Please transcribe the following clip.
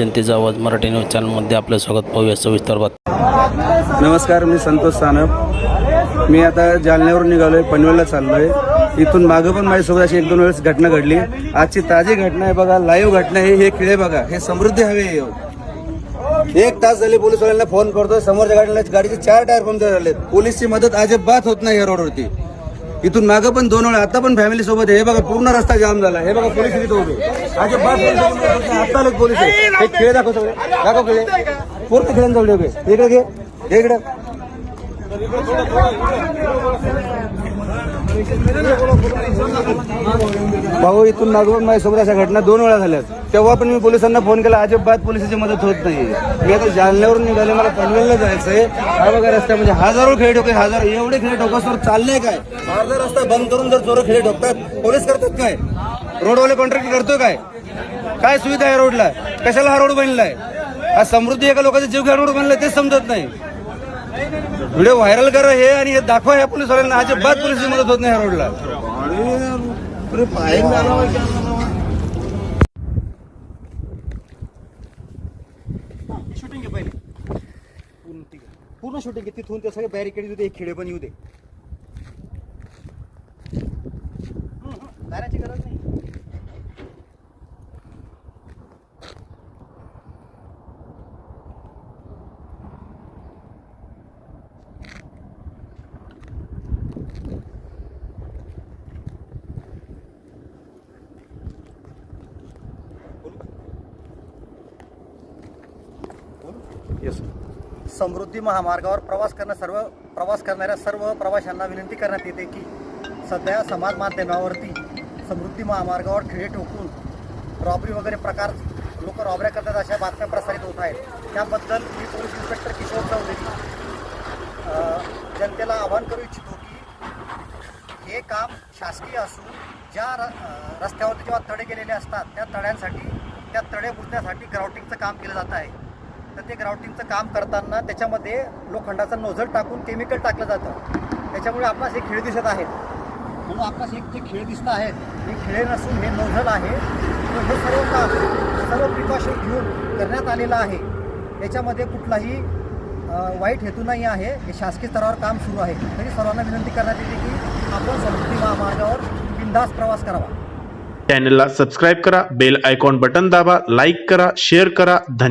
जनतेचा आवाज मराठी न्यूज चॅनलमध्ये आपलं स्वागत पाहूया सविस्तर बातमी. नमस्कार मी संतोष सानप. मी आता जालन्यावरून निघालोय पनवेलला चाललोय. इथून मागं पण माझ्यासोबत अशी एक दोन वेळेस घटना घडली. आजची ताजी घटना आहे बघा लाईव्ह घटना आहे हे खिळे बघा हे समृद्धी हवे आहे. एक तास झाले पोलीसवाल्यांना फोन करतोय समोरच्या गाडीला गाडीचे चार टायर पंक्चर झालेत. पोलीसची मदत अजिबात होत नाही या रोडवरती इथून मागं पण दोन वेळा आता पण फॅमिली सोबत आहे. हे बघा पूर्ण रस्ता जाम झाला. हे बघा पोलीस इथे उभे अजिबात आता पोलीस हे खेळ दाखव सगळे. दाखव खेळ. पूर्ण खेळांजवळ उभे इकडे घे. हे इकडे. भाऊ इथून मागवून माझ्यासोबत अशा घटना दोन वेळा झाल्यात. तेव्हा पण मी पोलिसांना फोन केला अजिबात पोलिसाची मदत होत नाही. मी आता जालन्यावरून निघाले मला पनवेलला जायचंय. हा बघा म्हणजे हजारो खेळ ठोके हजार एवढे खेळ ठोकासवर चाललंय काय? अर्धा रस्ता बंद करून जर चोर खेळ ठोकतात पोलीस करतात काय? रोडवाले कॉन्ट्रॅक्ट करतोय काय? काय सुविधा आहे रोडला? कशाला हा रोड बनलाय? हा समृद्धी एका लोकांचा जीव घ्या रोड बनलाय तेच समजत नाही. व्हिडिओ व्हायरल करा हे आणि हे दाखवा ह्या पोलिसवाल्यांना. अजिबात पोलिसची मदत होत नाही रोडला. ह्या रोडला शूटिंग आहे पहिले. पूर्ण ठीक आहे पूर्ण शूटिंग आहे तिथून ते सगळे बॅरिकेड येऊ दे खेडे पण येऊ दे. समृद्धी महामार्गावर प्रवास करणं सर्व प्रवास करणाऱ्या सर्व प्रवाशांना विनंती करण्यात येते की सध्या समाज माध्यमावरती समृद्धी महामार्गावर खिळे ठोकून रॉबरी वगैरे प्रकार लोक रॉबऱ्या करतात अशा बातम्या प्रसारित होत आहेत. त्याबद्दल मी पोलीस इन्स्पेक्टर किशोर चौधरी जनतेला आवाहन करू इच्छितो की हे काम शासकीय असून ज्या र रस्त्यावरती जेव्हा तडे गेलेले असतात त्या तड्यांसाठी त्या तडे बुजण्यासाठी ग्राउटिंगचं काम केलं जात आहे. तर ते ग्राउटिंगचं काम करताना त्याच्यामध्ये लोखंडाचा नोझल टाकून केमिकल टाकलं जातं. त्याच्यामुळे आपणास हे खेळ दिसत आहेत. म्हणून आपणास एक जे खेळ दिसत आहेत हे खिळे नसून हे नोझल आहे. हे सर्व काम सर्व प्रिकॉशन घेऊन करण्यात आलेलं आहे. याच्यामध्ये कुठलाही वाईट हेतू नाही आहे. हे शासकीय स्तरावर काम सुरू आहे. तरी सर्वांना विनंती करण्यात येते की आपण समृद्धी महामार्गावर बिंदास प्रवास करावा. चॅनलला सबस्क्राईब करा बेल आयकॉन बटन दाबा लाईक करा शेअर करा. धन्यवाद.